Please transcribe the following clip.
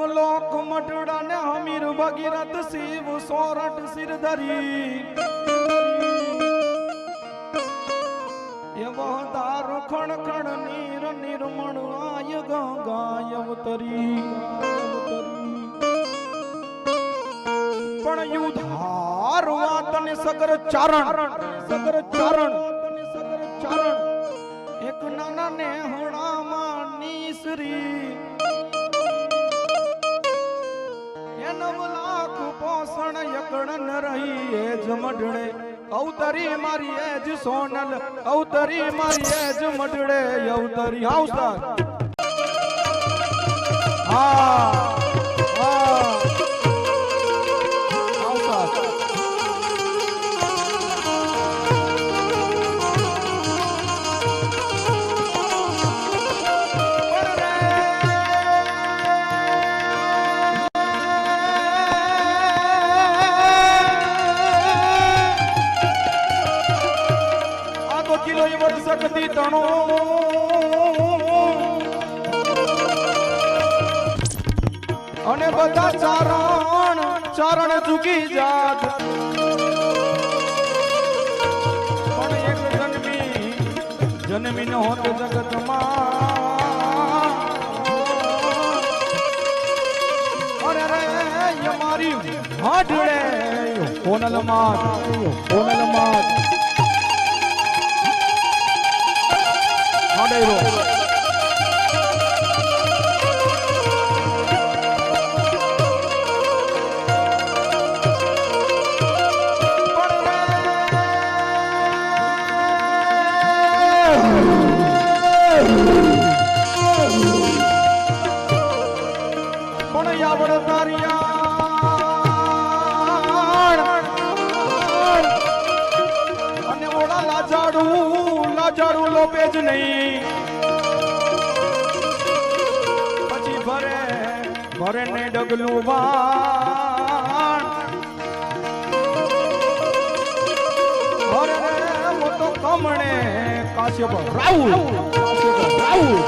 પણ બ્રહ્મલોક મટડા ને હમીર ભગીરથ શિવ સોરઠ સિર ધરી એવો દારૂ ખણ ખણ નીર નિર્મળ આય ગંગાય અવતરી. પણ યુધાર વાત ને સગર ચારણ સગર ચારણ સગર ચારણ. એક નાના ને હણામાં નીસરી. એ નવ લાખ પોષણ યકણ ન રહી એ જમડણે અવતરી મારી એ જ સોનલ, અવતરી મારી એ જ મઢડે. અવતરી હા હા. તો કિલો વર્ષ તણો. અને બધા ચારણ ચારણ ચૂકી જાત. પણ એક જન્મી જન્મી ન હોત જગતમાં. અરે રે અમારી હાડડે હોનલ માત કોનલ માત હાડેરો ઓલા લાજાડું લાજાડું લોપે જ નહીં. પછી ભરે ભરે ને ડગલું વાણ. ભરે મોટો કમણે કાશ્યપ રાહુલ કાશ્યપ રાહુલ